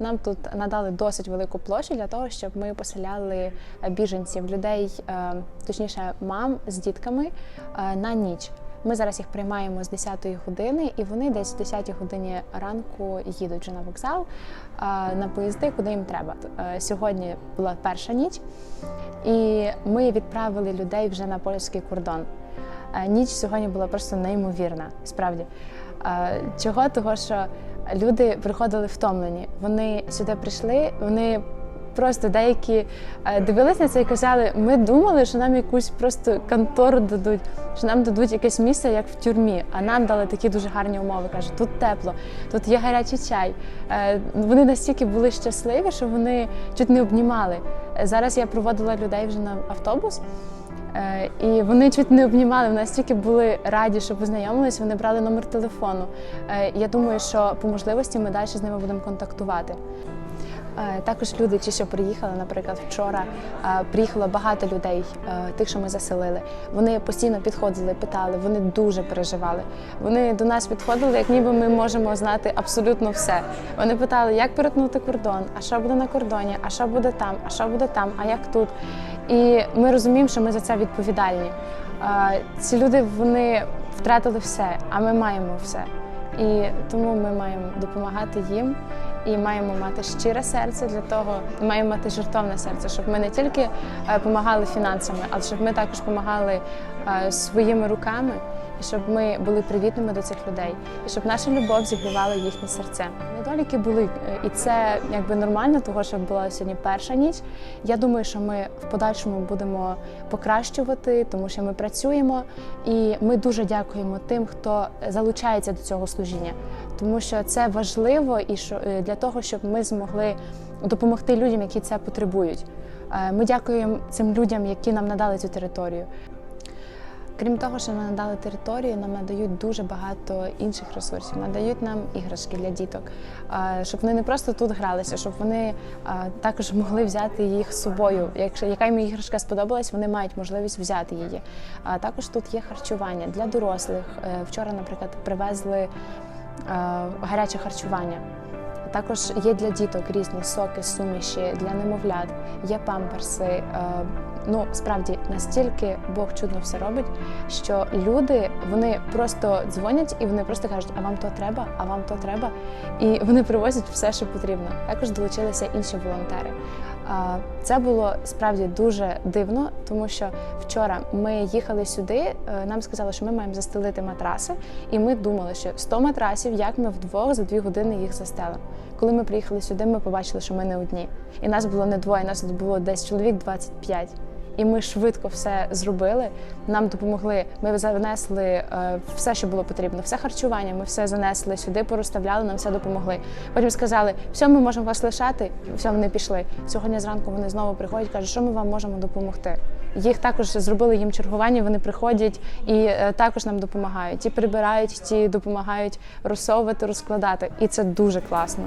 Нам тут надали досить велику площу для того, щоб ми поселяли е, біженців, людей, е, точніше, мам з дітками е, на ніч. Ми зараз їх приймаємо з 10-ї години, і вони десь в 10-й годині ранку їдуть вже на вокзал на поїзди, куди їм треба. Сьогодні була перша ніч, і ми відправили людей вже на польський кордон. Е, Ніч сьогодні була просто неймовірна, справді. Е, Чого? Того, що люди приходили втомлені. Вони сюди прийшли, вони просто деякі е, дивились на це і казали: ми думали, що нам якусь просто контору дадуть, що нам дадуть якесь місце, як в тюрмі. А нам дали такі дуже гарні умови. кажуть, тут тепло, тут є гарячий чай. Вони настільки були щасливі, що вони чуть не обнімали. Зараз я проводила людей вже на автобус. Е, І вони чуть не обнімали, вони настільки були раді, що познайомились, вони брали номер телефону. Е, Я думаю, що по можливості ми далі з ними будемо контактувати. Е, Також люди, ті, що приїхали, наприклад, вчора приїхало багато людей, тих, що ми заселили. Вони постійно підходили, питали, вони дуже переживали. Вони до нас підходили, як ніби ми можемо знати абсолютно все. Вони питали, як перетнути кордон, а що буде на кордоні, а що буде там, а що буде там, а як тут. І ми розуміємо, що ми за це відповідальні. Е, Ці люди вони втратили все, а ми маємо все. І тому ми маємо допомагати їм і маємо мати щире серце для того, маємо мати жертовне серце, щоб ми не тільки допомагали фінансами, але щоб ми також допомагали своїми руками, і щоб ми були привітними до цих людей, і щоб наша любов зігрівала їхнє серце. Недоліки були, е, і це якби нормально, того що була сьогодні перша ніч. Я думаю, що ми в подальшому будемо покращувати, тому що ми працюємо, і ми дуже дякуємо тим, хто залучається до цього служіння, тому що це важливо і що е, для того, щоб ми змогли допомогти людям, які це потребують. Е, Ми дякуємо цим людям, які нам надали цю територію. Крім того, що нам надали територію, нам надають дуже багато інших ресурсів. Надають нам іграшки для діток, щоб вони не просто тут гралися, щоб вони також могли взяти їх з собою. Якщо яка їм іграшка сподобалась, вони мають можливість взяти її. А також тут є харчування для дорослих. Е, Вчора, наприклад, привезли гаряче харчування. Також є для діток різні соки, суміші для немовлят, є памперси. Е, Ну справді настільки Бог чудно все робить, що люди вони просто дзвонять і вони просто кажуть, а вам то треба, а вам то треба. І вони привозять все, що потрібно. Також долучилися інші волонтери. Це було справді дуже дивно, тому що вчора ми їхали сюди. е, Нам сказали, що ми маємо застелити матраси, і ми думали, що 100 матрасів, як ми вдвох за дві години їх застелимо. Коли ми приїхали сюди, ми побачили, що ми не одні. І нас було не двоє, нас тут було десь чоловік 25. І ми швидко все зробили. Нам допомогли. Ми занесли е, все, що було потрібно, все харчування. Ми все занесли сюди, порозставляли, нам все допомогли. Потім сказали, все, ми можемо вас лишати. Все, вони пішли. Сьогодні зранку вони знову приходять, кажуть, що ми вам можемо допомогти. Їх також зробили їм чергування. Вони приходять і е, також нам допомагають. Ті прибирають, ті допомагають розсовувати, розкладати. І це дуже класно.